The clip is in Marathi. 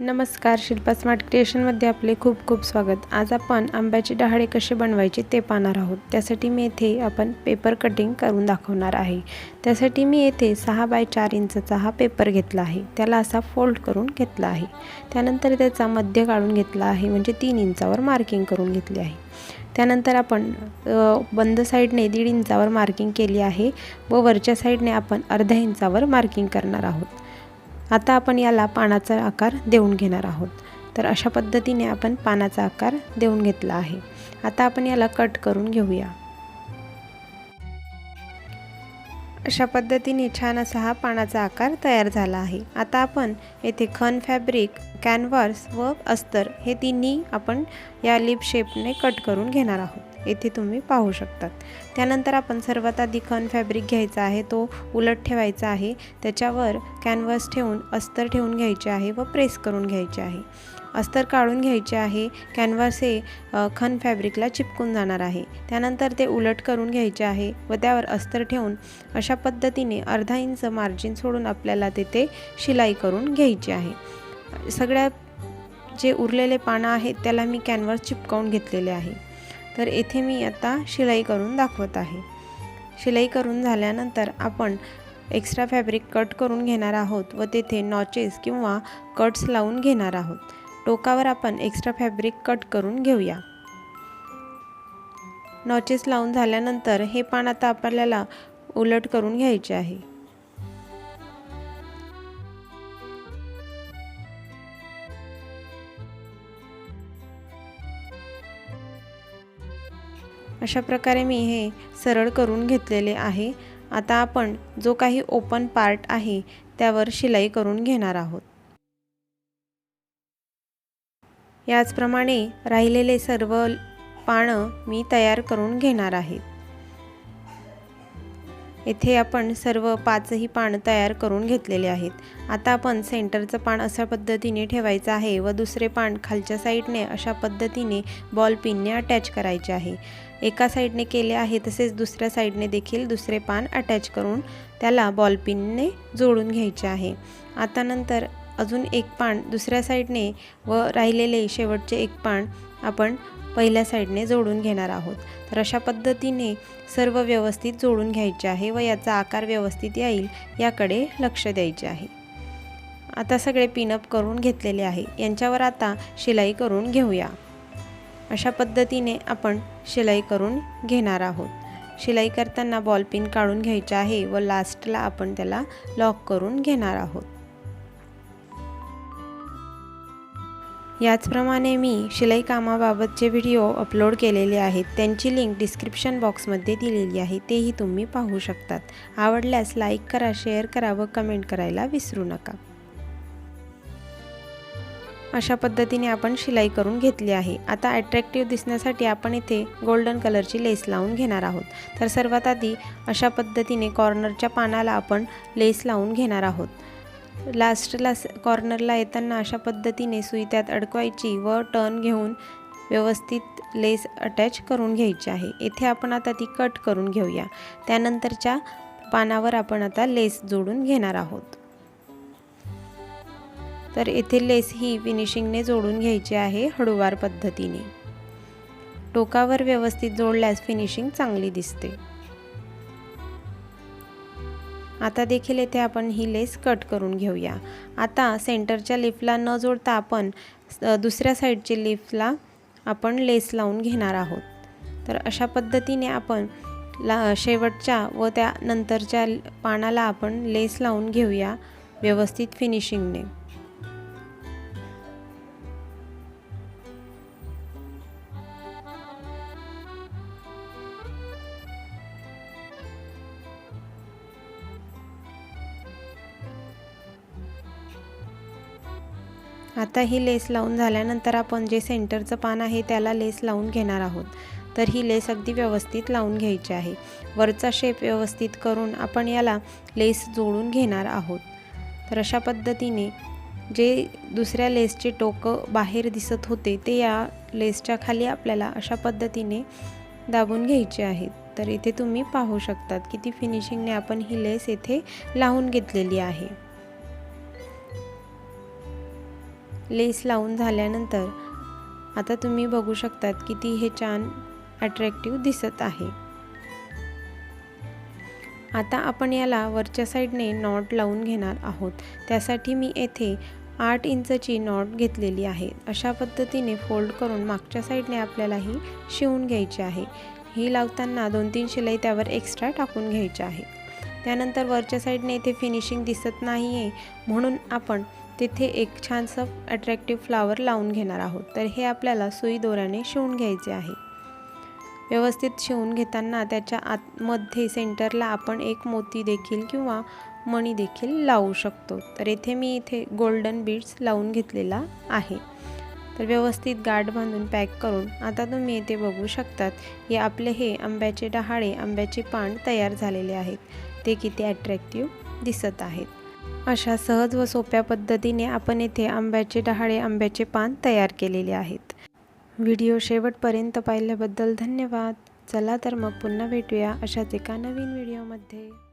नमस्कार शिल्पा स्मार्ट क्रिएशनमध्ये आपले खूप खूप स्वागत. आज आपण आंब्याचे डहाळे कसे बनवायचे ते पाहणार आहोत. त्यासाठी मी येथे आपण पेपर कटिंग करून दाखवणार आहे. त्यासाठी मी येथे सहा बाय चार इंचचा हा पेपर घेतला आहे. त्याला असा फोल्ड करून घेतला आहे. त्यानंतर त्याचा मध्य काढून घेतला आहे म्हणजे तीन इंचावर मार्किंग करून घेतली आहे. त्यानंतर आपण बंद साईडने दीड इंचावर मार्किंग केली आहे व वरच्या साईडने आपण अर्ध्या इंचावर मार्किंग करणार आहोत. आता आपण याला पानाचा आकार देऊन घेणार आहोत. तर अशा पद्धतीने आपण पानाचा आकार देऊन घेतला आहे. आता आपण याला कट करून घेऊया. अशा पद्धतीने छान असा हा पानाचा आकार तयार झाला आहे. आता आपण येथे खन फॅब्रिक कॅनव्हास व अस्तर हे तिन्ही आपण या लिप शेपने कट करून घेणार आहोत. येथे तुम्ही पाहू शकतात. त्यानंतर आपण सर्वात आधी कन फॅब्रिक घ्यायचा आहे तो उलट ठेवायचा आहे. त्याच्यावर कॅनव्हास ठेवून अस्तर ठेवून घ्यायचे आहे व प्रेस करून घ्यायचे आहे. अस्तर काढून घ्यायचे आहे कॅनव्हास हे खन फॅब्रिकला चिपकून जाणार आहे. त्यानंतर ते उलट करून घ्यायचे आहे व त्यावर अस्तर ठेवून अशा पद्धतीने अर्धा इंच मार्जिन सोडून आपल्याला तेथे शिलाई करून घ्यायची आहे. सगळ्या जे उरलेले पानं आहेत त्याला मी कॅनव्हास चिपकावून घेतलेले आहे. तर येथे मी आता शिलाई करून दाखवत आहे. शिलाई करून झाल्यानंतर आपण एक्स्ट्रा फॅब्रिक कट करून घेणार आहोत व तेथे नॉचेस किंवा कट्स लावून घेणार आहोत. टोकावर आपण एक्स्ट्रा फॅब्रिक कट करून घेऊया. नॉचेस लावून झाल्यानंतर हे पान आता आपल्याला उलट करून घ्यायचे आहे. अशा प्रकारे मी हे सरळ करून घेतलेले आहे. आता आपण जो काही ओपन पार्ट आहे त्यावर शिलाई करून घेणार आहोत. याचप्रमाणे राहिलेले सर्व पानं मी तयार करून घेणार आहेत येथे आपण सर्व पाचही पान तयार करून घेतलेले आहेत. आता आपण सेंटरचं पान अशा पद्धतीने ठेवायचं आहे व दुसरे पान खालच्या साईडने अशा पद्धतीने बॉल पिनने अटॅच करायचे आहे. एका साईडने केले आहे तसेच दुसऱ्या साईडने देखील दुसरे पान अटॅच करून त्याला बॉल पिनने जोडून घ्यायचे आहे. आता नंतर अजून एक पान दुसऱ्या साईडने व राहिलेले शेवटचे एक पान आपण पहिल्या साईडने जोडून घेणार आहोत. तर अशा पद्धतीने सर्व व्यवस्थित जोडून घ्यायचे आहे व याचा आकार व्यवस्थित येईल याकडे लक्ष द्यायचे आहे. आता सगळे पिनअप करून घेतलेले आहे. यांच्यावर आता शिलाई करून घेऊया. अशा पद्धतीने आपण शिलाई करून घेणार आहोत. शिलाई करताना बॉल पिन काढून घ्यायचे आहे व लास्टला आपण त्याला लॉक करून घेणार आहोत. याचप्रमाणे मी शिलाईकामाबाबतचे व्हिडिओ अपलोड केलेले आहेत. त्यांची लिंक डिस्क्रिप्शन बॉक्समध्ये दिलेली आहे. तेही तुम्ही पाहू शकतात. आवडल्यास लाईक करा शेअर करा व कमेंट करायला विसरू नका. अशा पद्धतीने आपण शिलाई करून घेतली आहे. आता अट्रॅक्टिव्ह दिसण्यासाठी आपण इथे गोल्डन कलरची लेस लावून घेणार आहोत. तर सर्वात आधी अशा पद्धतीने कॉर्नरच्या पानाला आपण लेस लावून घेणार आहोत. लास्टला कॉर्नरला येताना अशा पद्धतीने सुई त्यात अडकवायची व टर्न घेऊन व्यवस्थित लेस अटॅच करून घ्यायची आहे. येथे आपण आता ती कट करून घेऊया. त्यानंतरच्या पानावर आपण आता लेस जोडून घेणार आहोत. तर येथे लेस ही फिनिशिंगने जोडून घ्यायची आहे हळूवार पद्धतीने. टोकावर व्यवस्थित जोडल्यास फिनिशिंग चांगली दिसते. आता देखील येथे आपण ही लेस कट करून घेऊया. आता सेंटरच्या लिफला न जोडता आपण दुसऱ्या साईडची लिफला आपण लेस लावून घेणार आहोत. तर अशा पद्धतीने आपण ला शेवटच्या व त्या नंतरच्या पानाला आपण लेस लावून घेऊया व्यवस्थित फिनिशिंगने. आता ही लेस लावून झाल्यानंतर आपण जे सेंटरचं पान आहे त्याला लेस लावून घेणार आहोत. तर ही लेस अगदी व्यवस्थित लावून घ्यायची आहे. वरचा शेप व्यवस्थित करून आपण याला लेस जोडून घेणार आहोत. तर अशा पद्धतीने जे दुसऱ्या लेसचे टोकं बाहेर दिसत होते ते या लेसच्या खाली आपल्याला अशा पद्धतीने दाबून घ्यायचे आहेत. तर इथे तुम्ही पाहू शकतात किती फिनिशिंगने आपण ही लेस येथे लावून घेतलेली आहे. लेस लावून झाल्यानंतर आता तुम्ही बघू शकतात किती हे छान अट्रॅक्टिव्ह दिसत आहे. आता आपण याला वरच्या साईडने नॉट लावून घेणार आहोत. त्यासाठी मी येथे आठ इंचची नॉट घेतलेली आहे. अशा पद्धतीने फोल्ड करून मागच्या साईडने आपल्याला ही शिवून घ्यायची आहे. ही लावताना दोन तीन शिलाई त्यावर एक्स्ट्रा टाकून घ्यायची आहे. त्यानंतर वरच्या साईडने इथे फिनिशिंग दिसत नाही आहे म्हणून आपण तिथे एक छानसं अट्रॅक्टिव्ह फ्लावर लावून घेणार आहोत. तर हे आपल्याला सुई दोऱ्याने शिवून घ्यायचे आहे. व्यवस्थित शिवून घेताना त्याच्या आतमध्ये सेंटरला आपण एक मोती देखील किंवा मणी देखील लावू शकतो. तर इथे मी इथे गोल्डन बीड्स लावून घेतलेला आहे. तर व्यवस्थित गाठ बांधून पॅक करून आता तुम्ही इथे बघू शकतात हे आपले हे आंब्याचे डहाळे आंब्याचे पान तयार झालेले आहेत. ते किती अट्रॅक्टिव्ह दिसत आहेत. अशा सहज व सोप्या पद्धतीने आपण येथे आंब्याचे डहाळे आंब्याचे पान तयार केलेले आहेत. व्हिडिओ शेवटपर्यंत पाहिल्याबद्दल धन्यवाद. चला तर मग पुन्हा भेटूया अशाच एका नवीन व्हिडिओमध्ये.